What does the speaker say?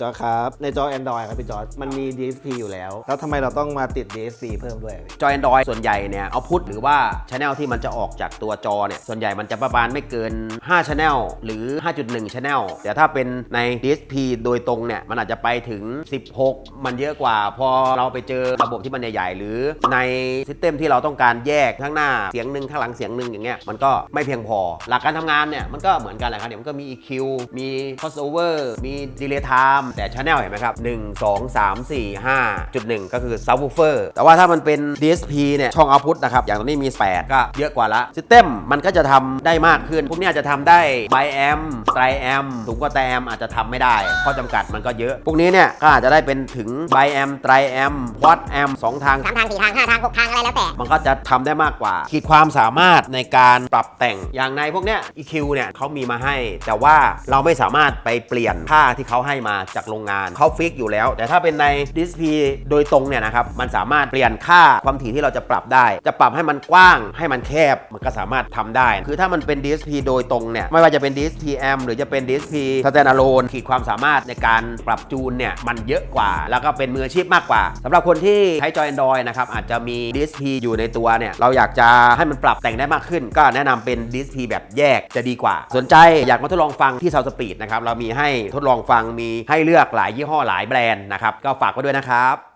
จอร์จครับ ในจอ Android ครับพี่จอร์จมันมี DSP อยู่แล้ว แล้วทำไมเราต้องมาติด DSP เพิ่มด้วย จอ Android ส่วนใหญ่เนี่ยเอาพุทหรือว่าช anel ที่มันจะออกจากตัวจอเนี่ยส่วนใหญ่มันจะประมาณไม่เกิน5 channel หรือ 5.1 channel แต่ถ้าเป็นใน DSP โดยตรงเนี่ยมันอาจจะไปถึง 16 มันเยอะกว่า พอเราไปเจอระบบที่มันใหญ่ๆหรือในซิสเต็มที่เราต้องการแยกข้างหน้าเสียงหนึ่งข้างหลังเสียงหนึ่งอย่างเงี้ยมันก็ไม่เพียงพอ หลักการทำงานเนี่ยมันก็เหมือนกันแหละครับเดี๋ยวมันก็มี EQ มี crossover มี delay time แต่ channel เห็นไหมครับ 1 2 3 4 5จุด1ก็คือ subwoofer แต่ว่าถ้ามันเป็น DSP เนี่ยช่อง output นะครับ อย่างตรงนี้มี 8 ก็เยอะกว่าละ system มันก็จะทำได้มากขึ้น พวกเนี้ยจะทำได้ bi amp tri amp สูงกว่า tri amp อาจจะทำไม่ได้ข้อจำกัดมันก็เยอะ พวกนี้เนี่ยก็อาจจะได้เป็นถึง bi amp tri amp quad amp สองทางสามทางสี่ทางห้าทางหกทางอะไรแล้วแต่ มันก็จะทำได้มากกว่า ขีดความสามารถในการปรับแต่งอย่างในพวกเนี้ย EQ เนี่ยเขามีมาให้ แต่ว่าเราไม่สามารถไปเปลี่ยนค่าที่เขาให้มาจากโรงงานเขาฟิกอยู่แล้ว แต่ถ้าเป็นใน DSP โดยตรงเนี่ยนะครับมันสามารถเปลี่ยนค่าความถี่ที่เราจะปรับได้ จะปรับให้มันกว้างให้มันแคบมันก็สามารถทำได้ คือถ้ามันเป็น DSP โดยตรงเนี่ยไม่ว่าจะเป็น DSPM หรือจะเป็น DSP standalone ขีดความสามารถในการปรับจูนเนี่ยมันเยอะกว่า แล้วก็เป็นมืออาชีพมากกว่าสำหรับคนที่ใช้จอ Android นะครับอาจจะมี DSP อยู่ในตัวเนี่ยเราอยากจะให้มันปรับแต่งได้มากขึ้น ก็แนะนำเป็น DSP แบบแยกจะดีกว่า สนใจอยากมาทดลองฟังที่ Sound Speed นะครับเรามีให้ทดลองฟังมีให้เลือกหลายยี่ห้อหลายแบรนด์นะครับ ก็ฝากไว้ด้วยนะครับ